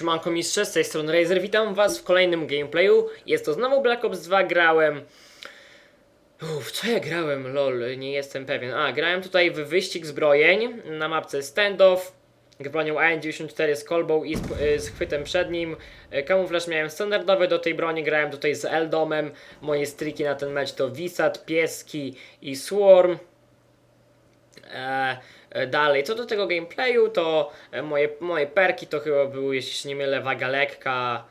Siemanko mistrze, z tej strony Razer, witam was w kolejnym gameplayu. Jest to znowu Black Ops 2, grałem... Uff, co ja grałem? Lol, nie jestem pewien. A, grałem tutaj w wyścig zbrojeń na mapce standoff. Bronią AN-94 z kolbą i z, y, z chwytem przed nim. Y, Kamuflaż miałem standardowy do tej broni, grałem tutaj z Eldomem. Moje striki na ten mecz to Wisat, Pieski i Swarm. E, e, dalej, co do tego gameplayu, to e, moje, moje perki to chyba były, jeśli się nie mylę, waga lekka.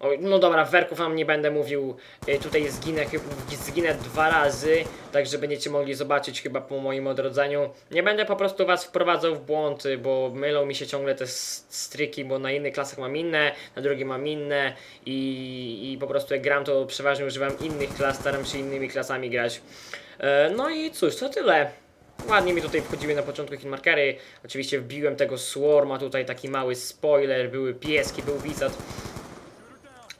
O, no dobra, werków wam nie będę mówił, e, tutaj zginę, zginę dwa razy, także będziecie mogli zobaczyć chyba po moim odrodzeniu. Nie będę po prostu was wprowadzał w błąd, bo mylą mi się ciągle te s- stryki, bo na innych klasach mam inne, na drugiej mam inne i, i po prostu jak gram to przeważnie używam innych klas, staram się innymi klasami grać. E, no i cóż, to tyle. Ładnie mi tutaj wchodziły na początku hitmarkery. Oczywiście wbiłem tego Swarma, tutaj taki mały spoiler, były pieski, był Wizard.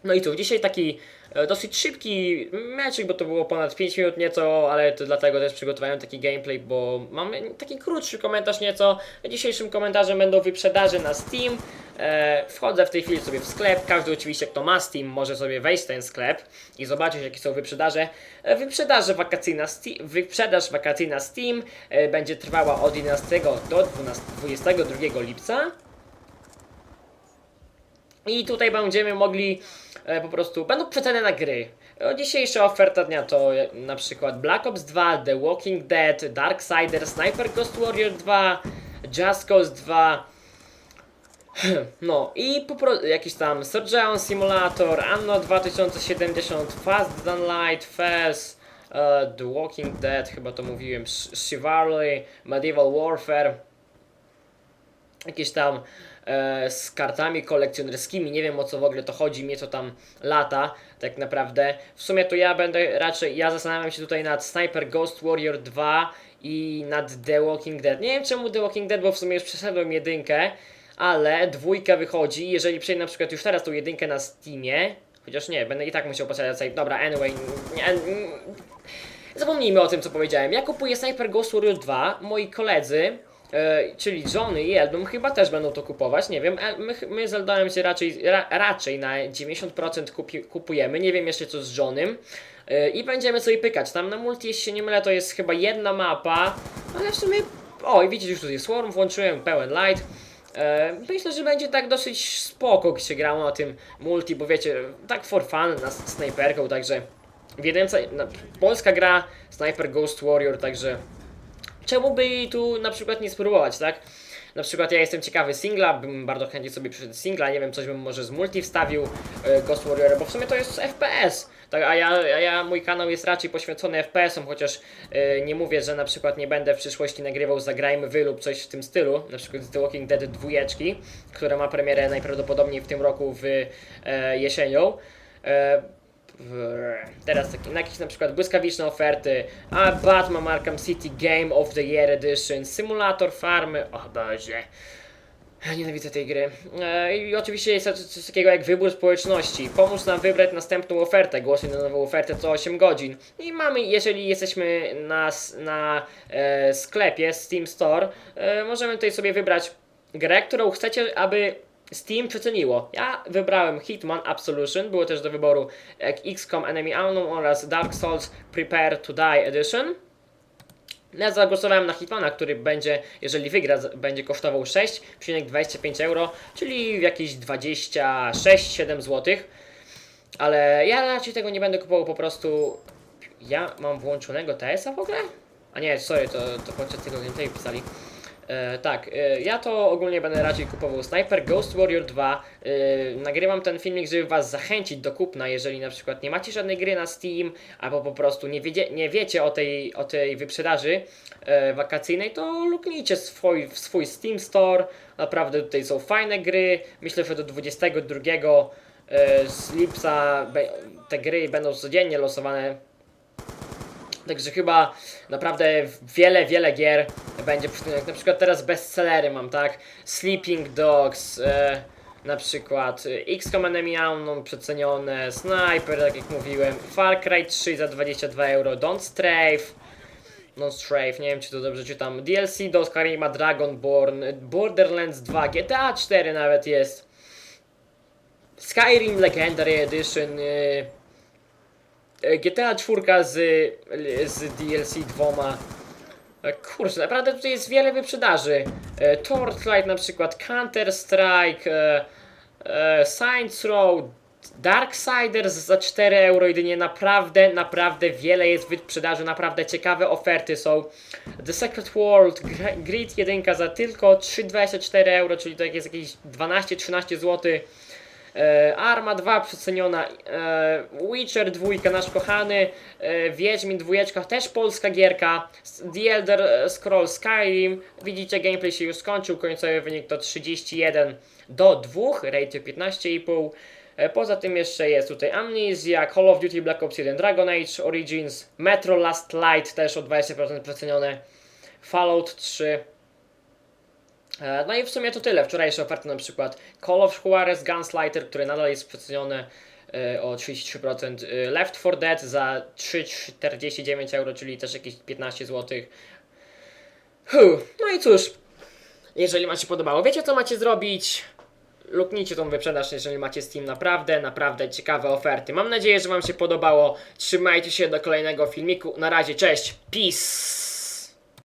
No i tu, dzisiaj taki e, dosyć szybki meczek, bo to było ponad 5 minut nieco, ale to dlatego też przygotowałem taki gameplay, bo mamy taki krótszy komentarz nieco. Dzisiejszym komentarzem będą wyprzedaże na Steam. E, wchodzę w tej chwili sobie w sklep, każdy oczywiście kto ma Steam może sobie wejść w ten sklep i zobaczyć jakie są wyprzedaże. E, wyprzedaże wakacyjna Steam, wyprzedaż wakacyjna Steam będzie trwała od 11 do 12, 22 lipca. I tutaj będziemy mogli e, po prostu, będą przeceny na gry. Dzisiejsza oferta dnia to e, na przykład Black Ops 2, The Walking Dead, Darksider, Sniper Ghost Warrior 2, Just Cause 2. No i jakiś tam Surgeon Simulator, Anno 2070, Fast Than Light, Fast, e, The Walking Dead, chyba to mówiłem, Chivalry, Medieval Warfare jakieś tam z kartami kolekcjonerskimi, nie wiem o co w ogóle to chodzi, mnie to tam lata, tak naprawdę. W sumie to ja będę raczej, ja zastanawiam się tutaj nad Sniper Ghost Warrior 2 i nad The Walking Dead. Nie wiem czemu The Walking Dead, bo w sumie już przeszedłem jedynkę, ale dwójka wychodzi, jeżeli przejdę na przykład już teraz tą jedynkę na Steamie, chociaż nie, będę i tak musiał sobie- dobra, anyway, nie, Zapomnijmy o tym, co powiedziałem. Ja kupuję Sniper Ghost Warrior 2. Moi koledzy, e, czyli Johnny i Eldom, chyba też będą to kupować. Nie wiem, El- my, my z Eldomem się raczej, ra, raczej na 90% kupi, kupujemy. Nie wiem jeszcze co z Johnem. E, I będziemy sobie pykać. Tam na multi, jeśli się nie mylę, to jest chyba jedna mapa, ale w sumie. O, i widzicie, już tutaj Swarm włączyłem, pełen light. E, myślę, że będzie tak dosyć spoko, gdy się grało na tym multi, bo wiecie, tak for fun, na snajperką, także w jedynce, polska gra Sniper Ghost Warrior, także czemu by tu na przykład nie spróbować, tak? Na przykład ja jestem ciekawy singla, bym bardzo chętnie sobie przyszedł singla, nie wiem, coś bym może z multi wstawił e, Ghost Warrior, bo w sumie to jest FPS, tak, a ja, a ja, mój kanał jest raczej poświęcony FPS-om, chociaż e, nie mówię, że na przykład nie będę w przyszłości nagrywał Zagrajmy Wy lub coś w tym stylu, na przykład The Walking Dead 2, która ma premierę najprawdopodobniej w tym roku w e, jesienią. Teraz taki, na jakieś na przykład błyskawiczne oferty, a Batman Arkham City Game of the Year Edition, symulator farmy, o Boże. Ja nienawidzę tej gry. E, I oczywiście jest coś takiego jak wybór społeczności. Pomóż nam wybrać następną ofertę. Głosuj na nową ofertę co 8 godzin. I mamy, jeżeli jesteśmy na, na e, sklepie Steam Store, e, możemy tutaj sobie wybrać grę, którą chcecie, aby Steam przeceniło. Ja wybrałem Hitman Absolution, było też do wyboru XCOM Enemy Unknown oraz Dark Souls Prepare to Die Edition. Ja zagłosowałem na Hitmana, który będzie, jeżeli wygra, będzie kosztował 6,25 euro, czyli jakieś 26-7 zł. Ale ja raczej tego nie będę kupował po prostu. Ja mam włączonego TS-a w ogóle? A nie, sorry, to, to podczas tego gameplayu pisali. E, tak, e, ja to ogólnie będę raczej kupował Sniper Ghost Warrior 2. E, nagrywam ten filmik, żeby was zachęcić do kupna, jeżeli na przykład nie macie żadnej gry na Steam, albo po prostu nie, wiedzie, nie wiecie o tej, o tej wyprzedaży e, wakacyjnej, to luknijcie swój, w swój Steam Store. Naprawdę tutaj są fajne gry. Myślę, że do 22 e, z lipca te gry będą codziennie losowane Także chyba naprawdę wiele, wiele gier będzie przyczynek. Na przykład teraz bestsellery mam, tak? Sleeping Dogs, e, na przykład e, XCOM Enemy Unknown przecenione, Sniper, tak jak mówiłem, Far Cry 3 za 22 euro, Don't Strafe, Don't Strafe, nie wiem czy to dobrze czytam, DLC do Skyrima Dragonborn, Borderlands 2, GTA 4 nawet jest. Skyrim Legendary Edition, y, GTA 4 z, z DLC dwoma. E, Kurczę, naprawdę tutaj jest wiele wyprzedaży. E, Torchlight na przykład, Counter Strike, e, e, Saints Row, Darksiders za 4 euro jedynie. Naprawdę, naprawdę wiele jest wyprzedaży, naprawdę ciekawe oferty są. The Secret World, Gr- Grid 1 za tylko 3,24 euro, czyli to jest jakieś 12-13 zł. E, Arma 2 przeceniona, e, Witcher 2 nasz kochany, e, Wiedźmin 2 też polska gierka, The Elder Scrolls Skyrim, widzicie gameplay się już skończył, końcowy wynik to 31 do 2, ratio 15,5. E, Poza tym jeszcze jest tutaj Amnesia, Call of Duty Black Ops 1, Dragon Age Origins, Metro Last Light też o 20% przecenione, Fallout 3, E, No i w sumie to tyle. Wczorajsze oferty na przykład Call of Juarez Gunslighter, które nadal jest przecenione e, o 33%. e, Left 4 Dead za 3,49 euro, czyli też jakieś 15 zł. No i cóż, jeżeli Wam się podobało, wiecie co macie zrobić? Luknijcie tą wyprzedaż, jeżeli macie Steam. Naprawdę, naprawdę ciekawe oferty. Mam nadzieję, że Wam się podobało. Trzymajcie się do kolejnego filmiku. Na razie, cześć, peace!